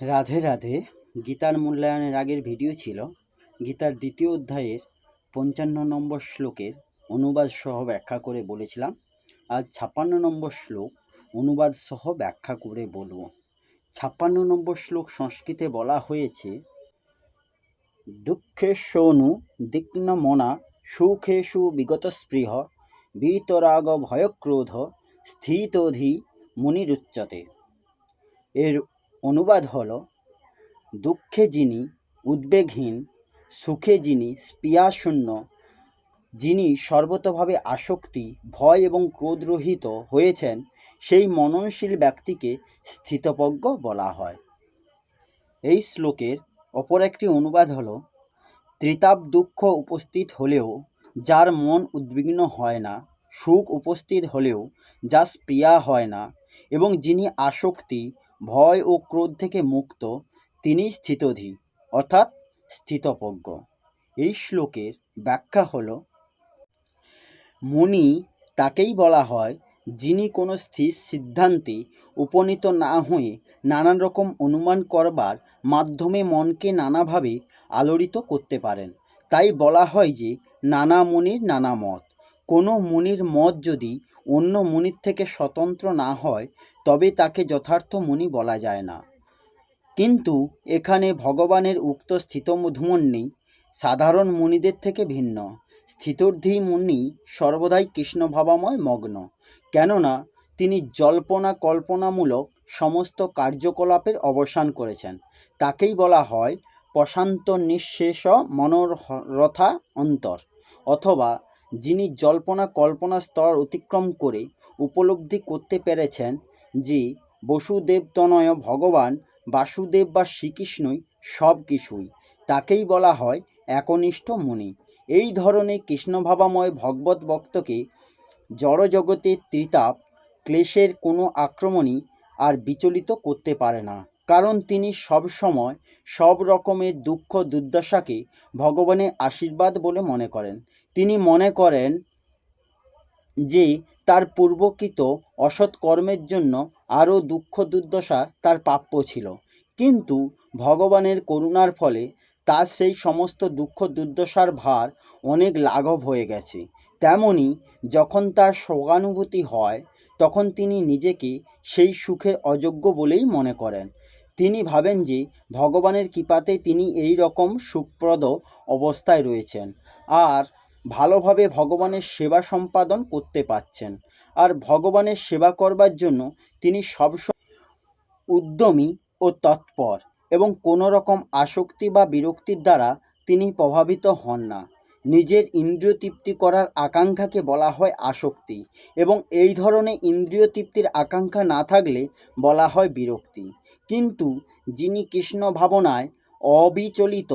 রাধে রাধে। গীতার মূল্যায়নের আগের ভিডিও ছিল গীতার দ্বিতীয় অধ্যায়ের পঞ্চান্ন নম্বর শ্লোকের অনুবাদ সহ ব্যাখ্যা করে বলেছিলাম। আজ ছাপ্পান্ন নম্বর শ্লোক অনুবাদ সহ ব্যাখ্যা করে বলব। ছাপ্পান্ন নম্বর শ্লোক সংস্কৃতে বলা হয়েছে দুঃখেশ্বনু দিগ্ন মনা সুখেষু বিগত স্পৃহ, বিতরাগ ভয়ক্রোধ, স্থিতধি মুনিরুচ্যতে এর অনুবাদ হলো, দুঃখে যিনি উদ্বেগহীন, সুখে যিনি স্পৃহাশূন্য যিনি সর্বতভাবে আসক্তি, ভয় এবং ক্রোধরহিত হয়েছেন, সেই মননশীল ব্যক্তিকে স্থিতপজ্ঞ বলা হয়। এই শ্লোকের অপর একটি অনুবাদ হলো, ত্রিতাপ দুঃখ উপস্থিত হলেও যার মন উদ্বিগ্ন হয় না, সুখ উপস্থিত হলেও যা স্পৃহা হয় না, এবং যিনি আসক্তি ভয় ও ক্রোধ থেকে মুক্ত, তিনি স্থিতধী অর্থাৎ স্থিতপজ্ঞ এই শ্লোকের ব্যাখ্যা হলো, মুনি তাকেই বলা হয়, যিনি কোনো স্থির সিদ্ধান্তে উপনীত না হয়ে নানান রকম অনুমান করবার মাধ্যমে মনকে নানাভাবে আলোড়িত করতে পারেন। তাই বলা হয় যে, নানা মুনির নানা মত। কোনো মুনির মত যদি অন্য মুনির থেকে স্বতন্ত্র না হয় তবে তাকে যথার্থ মুনি বলা যায় না। কিন্তু এখানে ভগবানের উক্ত স্থিত স্থিতধুমন্যী সাধারণ মুনিদের থেকে ভিন্ন। স্থিতর্ধি মুনি সর্বদাই কৃষ্ণভাবাময় মগ্ন। কেননা তিনি জল্পনা কল্পনামূলক সমস্ত কার্যকলাপের অবসান করেছেন। তাকেই বলা হয় প্রশান্ত নিঃশেষ মনোরথা অন্তর অথবা যিনি জল্পনা কল্পনা স্তর অতিক্রম করে উপলব্ধি করতে পেরেছেন যে বসুদেবতনয় ভগবান, বাসুদেব বা শ্রীকৃষ্ণই সব কিছুই। তাকেই বলা হয় একনিষ্ঠ মুনি। এই ধরনের কৃষ্ণভাবাময় ভগবত ভক্তকে জড়জগতের ত্রিতাপ, ক্লেশের কোনো আক্রমণই আর বিচলিত করতে পারে না। কারণ তিনি সব সময় সব রকমের দুঃখ দুর্দশাকে ভগবানের আশীর্বাদ বলে মনে করেন। তিনি মনে করেন যে তার পূর্বকৃত অসৎ কর্মের জন্য আরও দুঃখ দুর্দশা তার প্রাপ্য ছিল। কিন্তু ভগবানের করুণার ফলে তার সেই সমস্ত দুঃখ দুর্দশার ভার অনেক লাঘব হয়ে গেছে। তেমনি যখন তার শোকানুভূতি হয়, তখন তিনি নিজেকে সেই সুখের অযোগ্য বলেই মনে করেন। তিনি ভাবেন যে ভগবানের কৃপাতে তিনি এই রকম সুখপ্রদ অবস্থায় রয়েছেন। আর ভালোভাবে ভগবানের সেবা সম্পাদন করতে পারছেন। আর ভগবানের সেবা করবার জন্য তিনি সবসময় উদ্যমী ও তৎপর এবং কোনো রকম আসক্তি বা বিরক্তির দ্বারা তিনি প্রভাবিত হন না। নিজের ইন্দ্রিয় তৃপ্তি করার আকাঙ্ক্ষাকে বলা হয় আসক্তি এবং এই ধরনের ইন্দ্রিয় তৃপ্তির আকাঙ্ক্ষা না থাকলে বলা হয় বিরক্তি। কিন্তু যিনি কৃষ্ণ ভাবনায় অবিচলিত,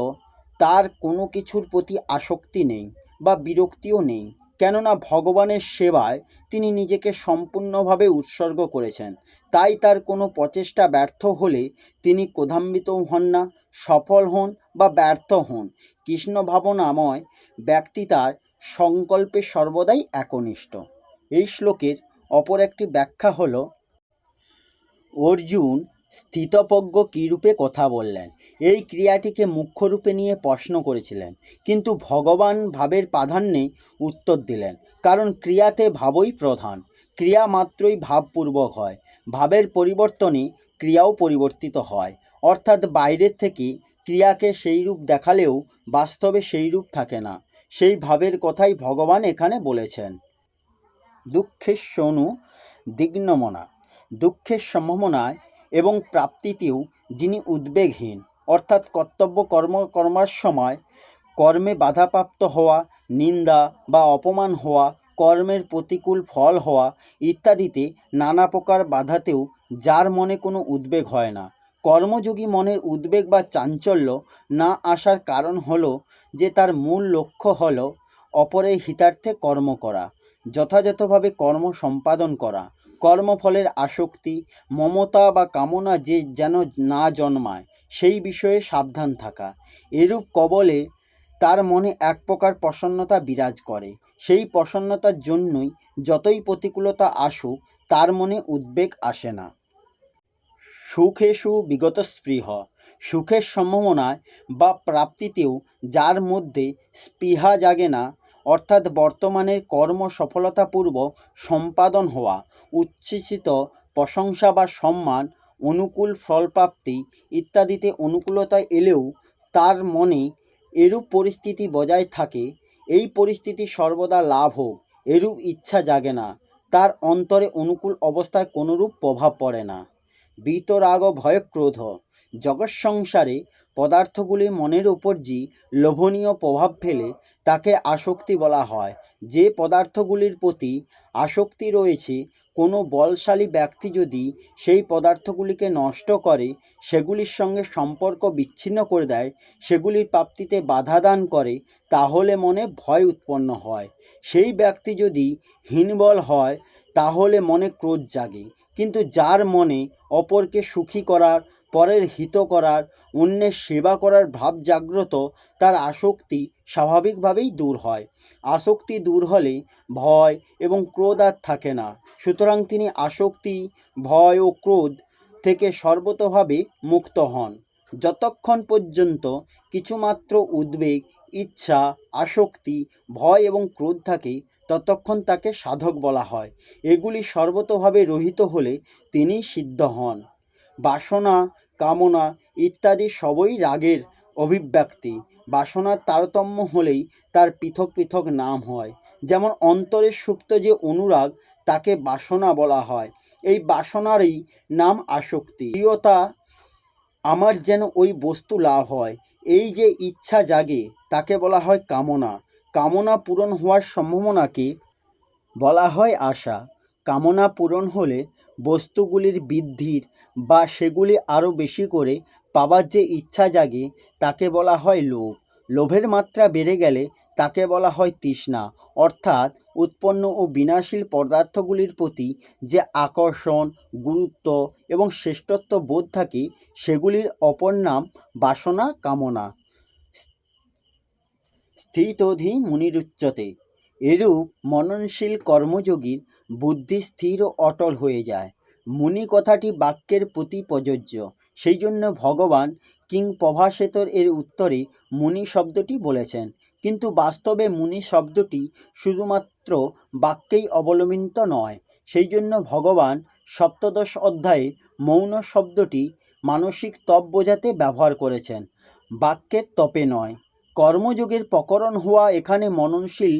তার কোনো কিছুর প্রতি আসক্তি নেই। বা বিরক্তিও নেই। কেননা ভগবানের সেবায় তিনি নিজেকে সম্পূর্ণভাবে উৎসর্গ করেছেন। তাই তার কোনো প্রচেষ্টা ব্যর্থ হলে তিনি ক্রোধান্বিত হন না, সফল হন বা ব্যর্থ হন। কৃষ্ণ ভাবনাময় ব্যক্তি তার সংকল্পে সর্বদাই একনিষ্ঠ। এই শ্লোকের অপর একটি ব্যাখ্যা হল, অর্জুন স্থিতপজ্ঞ কীরূপে কথা বললেন? এই ক্রিয়াটিকে মুখ্য রূপে নিয়ে প্রশ্ন করেছিলেন। কিন্তু ভগবান ভাবের প্রাধান্যে উত্তর দিলেন, কারণ ক্রিয়াতে ভাবই প্রধান। ক্রিয়া মাত্রই ভাবপূর্বক হয়। ভাবের পরিবর্তনে ক্রিয়াও পরিবর্তিত হয়। অর্থাৎ বাইরের থেকে ক্রিয়াকে সেই রূপ দেখালেও বাস্তবে সেই রূপ থাকে না। সেই ভাবের কথাই ভগবান এখানে বলেছেন। দুঃখের শনু দিগ্নমনা। দুঃখের সম্ভাবনায় এবং প্রাপ্তিতেও যিনি উদ্বেগহীন, অর্থাৎ কর্তব্য কর্ম কর্মার সময় কর্মে বাধাপ্রাপ্ত হওয়া, নিন্দা বা অপমান হওয়া, কর্মের প্রতিকূল ফল হওয়া ইত্যাদিতে নানা প্রকার বাধাতেও যার মনে কোনো উদ্বেগ হয় না। কর্মযোগী মনের উদ্বেগ বা চাঞ্চল্য না আসার কারণ হলো যে তার মূল লক্ষ্য হলো অপরের হিতার্থে কর্ম করা, যথাযথভাবে কর্ম সম্পাদন করা। কর্মফলের আসক্তি, মমতা বা কামনা যে যেন না জন্মায়, সেই বিষয়ে সাবধান থাকা। এরূপ কবলে তার মনে এক প্রকার প্রসন্নতা বিরাজ করে। সেই প্রসন্নতার জন্যই যতই প্রতিকূলতা আসুক, তার মনে উদ্বেগ আসে না। সুখেষু বিগত স্পৃহ। সুখের সম্ভাবনায় বা প্রাপ্তিতেও যার মধ্যে স্পৃহা জাগে না অর্থাৎ বর্তমানের কর্ম সফলতাপূর্বক সম্পাদন হওয়া, উচ্ছ্বসিত প্রশংসা বা সম্মান, অনুকূল ফলপ্রাপ্তি ইত্যাদিতে অনুকূলতা এলেও তার মনে এরূপ পরিস্থিতি বজায় থাকে, এই পরিস্থিতি সর্বদা লাভ হোক, এরূপ ইচ্ছা জাগে না, তার অন্তরে অনুকূল অবস্থায় কোনরূপ প্রভাব পড়ে না। বিতরাগ ভয় ক্রোধ জগৎ সংসারে পদার্থগুলি মনের উপর যে লোভনীয় প্রভাব ফেলে তাকে আসক্তি বলা হয়। যে পদার্থগুলির প্রতি আসক্তি রয়েছে, কোনো বলশালী ব্যক্তি যদি সেই পদার্থগুলিকে নষ্ট করে, সেগুলির সঙ্গে সম্পর্ক বিচ্ছিন্ন করে দেয়, সেগুলির প্রাপ্তিতে বাধা দান করে, তাহলে মনে ভয় উৎপন্ন হয়। সেই ব্যক্তি যদি হীনবল হয়, তাহলে মনে ক্রোধ জাগে। কিন্তু যার মনে অপরকে সুখী করার পরের হিত করার, অন্যের সেবা করার ভাব জাগ্রত, তার আসক্তি স্বাভাবিকভাবেই দূর হয়। আসক্তি দূর হলে ভয় এবং ক্রোধ আর থাকে না। সুতরাং তিনি আসক্তি, ভয় ও ক্রোধ থেকে সর্বতভাবে মুক্ত হন। যতক্ষণ পর্যন্ত কিছুমাত্র উদ্বেগ, ইচ্ছা, আসক্তি, ভয় এবং ক্রোধ থাকে, ততক্ষণ তাকে সাধক বলা হয়। এগুলি সর্বতভাবে রহিত হলে তিনি সিদ্ধ হন। বাসনা কামনা ইত্যাদি সবই রাগের অভিব্যক্তি। বাসনার তারতম্য হলেই তার পৃথক পৃথক নাম হয়। যেমন অন্তরে সুপ্ত যে অনুরাগ, তাকে বাসনা বলা হয়। এই বাসনারই নাম আসক্তি। প্রিয়তা, আমার যেন ওই বস্তু লাভ হয়। এই যে ইচ্ছা জাগে, তাকে বলা হয় কামনা। কামনা পূরণ হওয়ার সম্ভাবনাকে বলা হয় আশা। কামনা পূরণ হলে বস্তুগুলির বৃদ্ধির বা সেগুলি আরও বেশি করে পাবার যে ইচ্ছা জাগে, তাকে বলা হয় লোভ। লোভের মাত্রা বেড়ে গেলে তাকে বলা হয় তৃষ্ণা। অর্থাৎ উৎপন্ন ও বিনাশীল পদার্থগুলির প্রতি যে আকর্ষণ, গুরুত্ব এবং শ্রেষ্ঠত্ব বোধ থাকে, সেগুলির অপর নাম বাসনা, কামনা। স্থিতধি মুনিরুচ্চতে। এরূপ মননশীল কর্মযোগীর বুদ্ধি স্থির ও অটল হয়ে যায়। মুনি কথাটি বাক্যের প্রতি প্রযোজ্য। সেই জন্য ভগবান কিং প্রভাসেতর এর উত্তরে মুনি শব্দটি বলেছেন। কিন্তু বাস্তবে মুনি শব্দটি শুধুমাত্র বাক্যেই অবলম্বিত নয়। সেই জন্য ভগবান সপ্তদশ অধ্যায়ে মৌন শব্দটি মানসিক তপ বোঝাতে ব্যবহার করেছেন। বাক্যের তপে নয়। কর্মযোগের প্রকরণ হওয়া এখানে মননশীল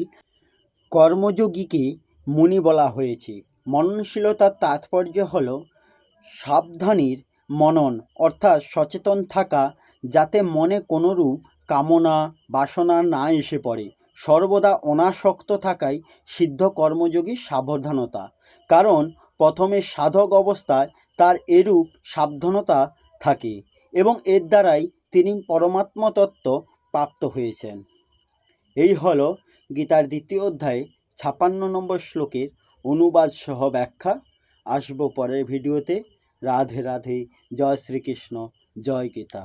কর্মযোগীকে মুনি বলা হয়েছে। মননশীলতার তাৎপর্য হল সাবধানীর মনন, অর্থাৎ সচেতন থাকা, যাতে মনে কোনোরূপ কামনা, বাসনা না এসে পড়ে। সর্বদা অনাসক্ত থাকাই সিদ্ধ কর্মযোগী সাবধানতা। কারণ প্রথমে সাধক অবস্থায় তার এরূপ সাবধানতা থাকে এবং এর দ্বারাই তিনি পরমাত্ম তত্ত্ব প্রাপ্ত হয়েছেন। এই হল গীতার দ্বিতীয় অধ্যায়ে ছাপান্ন নম্বর শ্লোকের অনুবাদ সহ ব্যাখ্যা। আসব পরের ভিডিওতে। রাধে রাধে। জয় শ্রীকৃষ্ণ। জয় গীতা।